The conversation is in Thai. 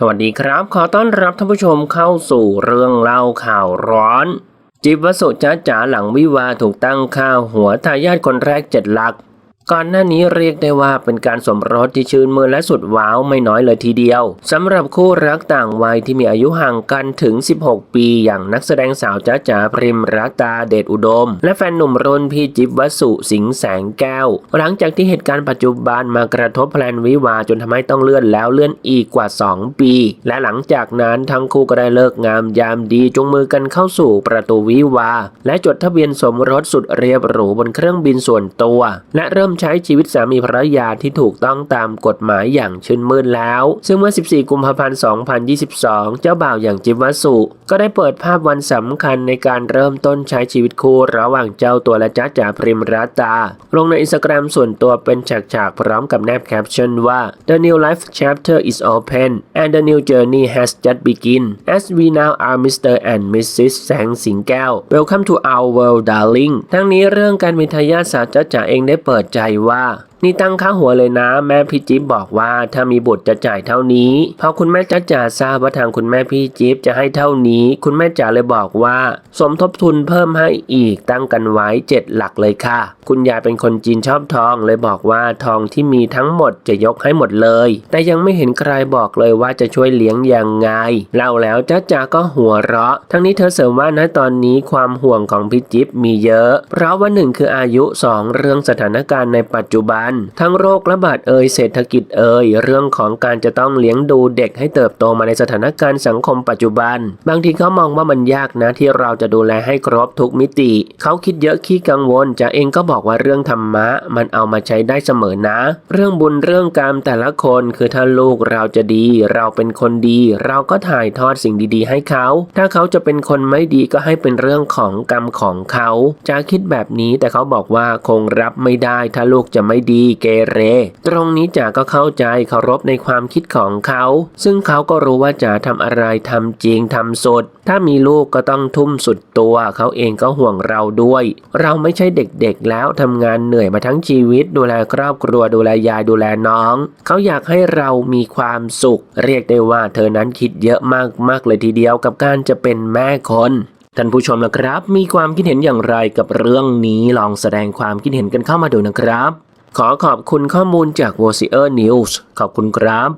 สวัสดีครับ ขอต้อนรับท่านผู้ชมเข้าสู่เรื่องเล่าข่าวร้อน จิบวสุจ้าจ๋าหลังวิวาถูกตั้งค่าหัวทายาทคนแรกเจ็ดหลัก ก่อนหน้านี้เรียกได้ว่าเป็นการสมรสที่ชื่นมือและสุดว้าวไม่น้อยเลยทีเดียวสำหรับคู่รักต่างวัยที่มีอายุห่างกันถึง 16 ปี อย่างนักแสดงสาวจ้าจ๋าพริมรักตาเดชอุดม และแฟนหนุ่มรุ่นพี่จิ๊บวสุสิงแสงแก้ว หลังจากที่เหตุการณ์ปัจจุบันมากระทบแพลนวิวาจนทำให้ต้องเลื่อนแล้วเลื่อนอีกกว่า 2 ปี และหลังจากนั้นทั้งคู่ก็ได้เลิกงามยามดีจงมือกันเข้าสู่ประตูวิวาและจดทะเบียนสมรสสุดเรียบหรูบนเครื่องบินส่วนตัว และเริ่มใช้ชีวิตสามีภรรยาที่ถูกต้องตามกฎหมายอย่างชื่นมื่นแล้ว ซึ่งเมื่อ 14 กุมภาพันธ์ 2022 เจ้าบ่าวอย่างจิบวสุก็ได้เปิดภาพวันสำคัญในการเริ่มต้นใช้ชีวิตคู่ระหว่างเจ้าตัวและจ้าจ๋าพริมรัตา ลงในอินสตาแกรมส่วนตัวเป็นฉากๆพร้อมกับแนบแคปชั่นว่า The new life chapter is open and the new journey has just begun as we now are Mr. and Mrs. แสงสิงแก้ว Welcome to our world darling ทั้งนี้เรื่องการมีทายาทสาวจ้าจ๋าเองได้เปิดใจว่านี่ตั้งค่าหัวเลยนะ แม่พี่จิ๊บบอกว่าถ้ามีบุตรจะจ่ายเท่านี้พอคุณแม่จ้าจ๋าทราบว่าทางคุณแม่พี่จิ๊บจะให้เท่านี้ คุณแม่จ๋าเลยบอกว่า สมทบทุนเพิ่มให้อีกตั้งกันไว้เจ็ดหลักเลยค่ะ คุณยายเป็นคนจีนชอบทองเลยบอกว่าทองที่มีทั้งหมดจะยกให้หมดเลย แต่ยังไม่เห็นใครบอกเลยว่าจะช่วยเลี้ยงยังไงเล่าแล้วจ้าจ๋าก็หัวเราะ ทั้งนี้เธอเสริมว่าณตอนนี้ความห่วงของพี่จิ๊บมีเยอะ เพราะว่าหนึ่งคืออายุสองเรื่องสถานการณ์ในปัจจุบันทั้งโรคระบาดเอ่ยเศรษฐกิจเอ่ยเรื่องของการจะต้องเลี้ยงดูเด็กให้เติบโตมาในสถานการณ์สังคมปัจจุบัน บางทีเขามองว่ามันยากนะที่เราจะดูแลให้ครบทุกมิติ เขาคิดเยอะขี้กังวลจะเองก็บอกว่าเรื่องธรรมะ มันเอามาใช้ได้เสมอนะ เรื่องบุญเรื่องกรรมแต่ละคนคือถ้าลูกเราจะดี เราเป็นคนดี เราก็ถ่ายทอดสิ่งดีๆ ให้เขา ถ้าเขาจะเป็นคนไม่ดีก็ให้เป็นเรื่องของกรรมของเขาจะคิดแบบนี้แต่เขาบอกว่าคงรับไม่ได้ถ้าลูกจะไม่ดีเกเร ตรงนี้จ๋าก็เข้าใจเคารพในความคิดของเขา ซึ่งเขาก็รู้ว่าจ๋าทำอะไรทำจริงทำสุด ถ้ามีลูกก็ต้องทุ่มสุดตัว เขาเองก็ห่วงเราด้วย เราไม่ใช่เด็กๆแล้วทำงานเหนื่อยมาทั้งชีวิต ดูแลครอบครัวดูแลยายดูแลน้อง เขาอยากให้เรามีความสุข เรียกได้ว่าเธอนั้นคิดเยอะมากๆเลยทีเดียวกับการจะเป็นแม่คนท่านผู้ชมนะครับ มีความคิดเห็นอย่างไรกับเรื่องนี้ลองแสดงความคิดเห็นกันเข้ามาดูนะครับ ขอขอบคุณข้อมูลจาก w o c i e r News ขอบคุณครับ